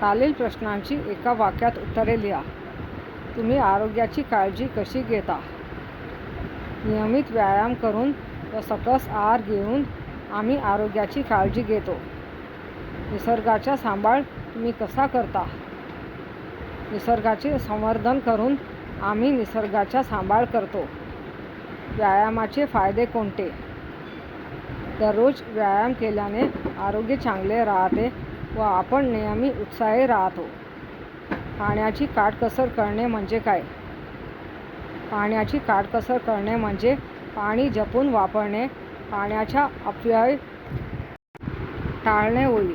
खालील प्रश्नांची एका वाक्यात उत्तरे लिहा. तुम्ही आरोग्याची काळजी कशी घेता? नियमित व्यायाम करून व सकस आहार घेऊन आम्ही आरोग्याची काळजी घेतो. निसर्गाचा सांभाळ तुम्ही कसा करता? निसर्गाचे संवर्धन करून आम्ही निसर्गाचा सांभाळ करतो. व्यायामाचे फायदे कोणते? दररोज व्यायाम केल्याने आरोग्य चांगले राहते व आपण नेहमी उत्साही राहतो. पाण्याची काटकसर करणे म्हणजे काय? पाण्याची काटकसर करणे म्हणजे पाणी जपून वापरणे पाण्याचा अपव्यय टाळणे होईल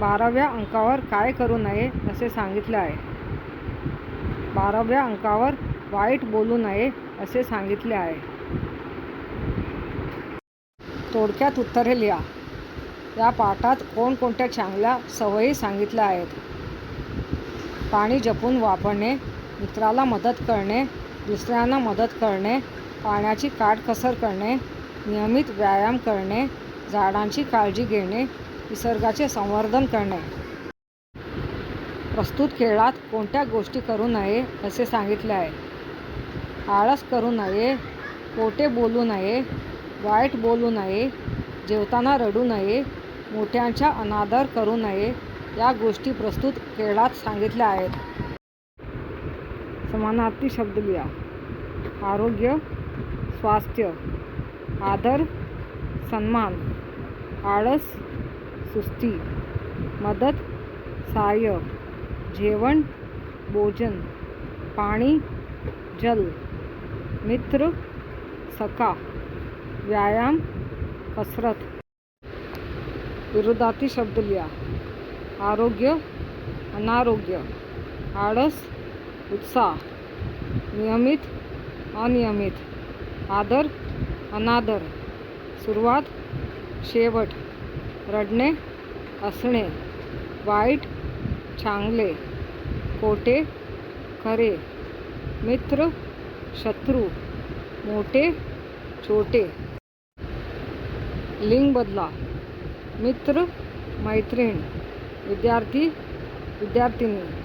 बाराव्या अंकावर काय करू नये असे सांगितले आहे. बाराव्या अंकावर वाईट बोलू नये असे सांगितले आहे. थोडक्यात उत्तरे लिहा. या पाठात कोणकोणत्या चांगल्या सवयी सांगितल्या आहेत? पाणी जपून वापरणे मित्राला मदत करणे दुसऱ्यांना मदत करणे पाण्याची काटकसर करणे नियमित व्यायाम करणे झाडांची काळजी घेणे निसर्गाचे संवर्धन करणे. प्रस्तुत खेळात कोणत्या गोष्टी करू नये असे सांगितले आहे? आळस करू नये खोटे बोलू नये वाईट बोलू नये जेवताना रडू नये मोठ्यांचा अनादर करू नये या गोष्टी प्रस्तुत खेळात सांगितल्या आहेत. समानार्थी शब्द लिहा. आरोग्य स्वास्थ्य आदर सन्मान आळस सुस्ती मदत सहाय्य जेवण भोजन पाणी जल मित्र सखा व्यायाम कसरत. विरोधार्थी शब्द लिया। आरोग्य, अनारोग्य आड़स उत्साह, नियमित, अनियमित, आदर, अनादर, सुरुवात, शेवट, रडणे, असणे, वाईट, चांगले, खोटे, खरे, मित्र, शत्रू, मोठे, छोटे. लिंग बदला. मित्र मैत्रीण विद्यार्थी विद्यार्थिनी.